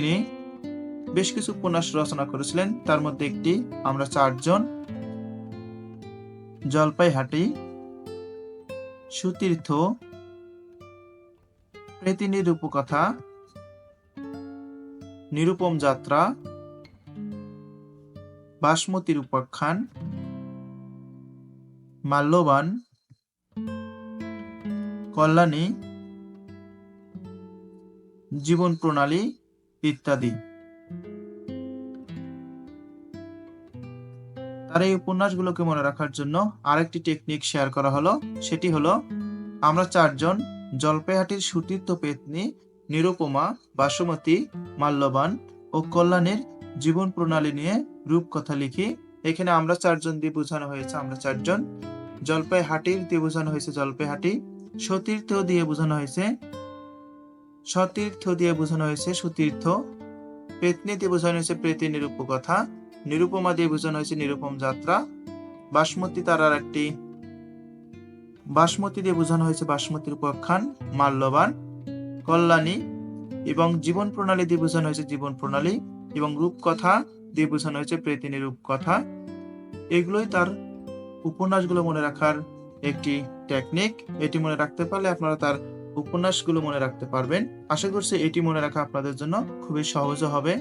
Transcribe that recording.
তিনি বেশ কিছু উপন্যাস রচনা করেছিলেন। তার মধ্যে একটি, আমরা চারজন, জলপাইহাটি, সুতীর্থ প্রেতিনীর উপকথা নিরুপম যাত্রা বাসমতির উপাখ্যান মাল্যবান, কল্যাণী, জীবন প্রণালী ইত্যাদি। তার এই উপন্যাসগুলোকে মনে রাখার জন্য আরেকটি টেকনিক শেয়ার করা হলো, সেটি হলো আমরা চারজন জলপাইহাটির সুতীর্থ পেতনি নিরুপমা, বাসমতী, মাল্যবান ও কল্যাণের জীবন প্রণালী নিয়ে রূপকথা লিখি। এখানে আমরা চারজন দিয়ে বোঝানো হয়েছে, আমরা চারজন। জলপাইহাটির দিয়ে বোঝানো হয়েছে জলপাইহাটি। সতীর্থ দিয়ে বোঝানো হয়েছে সতীর্থ দিয়ে বোঝানো হয়েছে সুতীর্থ, পেতনি দিয়ে বোঝানো হয়েছে প্রেতিনীর উপকথা নিরুপমা দিয়ে বোঝানো হয়েছে নিরুপম যাত্রা, বাসমতী তারার একটি, বাসমতী দিয়ে বোঝানো হয়েছে বাসমতির উপাখ্যান, মাল্যবান, কল্যাণী এবং জীবন প্রণালী দিয়ে বোঝানো হয়েছে জীবন প্রণালী এবং রূপকথা দিয়ে বোঝানো হয়েছে প্রেতিনী রূপকথা এগুলোই তার উপন্যাসগুলো মনে রাখার একটি টেকনিক এটি মনে রাখতে পারলে আপনারা তার উপন্যাসগুলো মনে রাখতে পারবেন। আশা করছি এটি মনে রাখা আপনাদের জন্য খুবই সহজ হবে।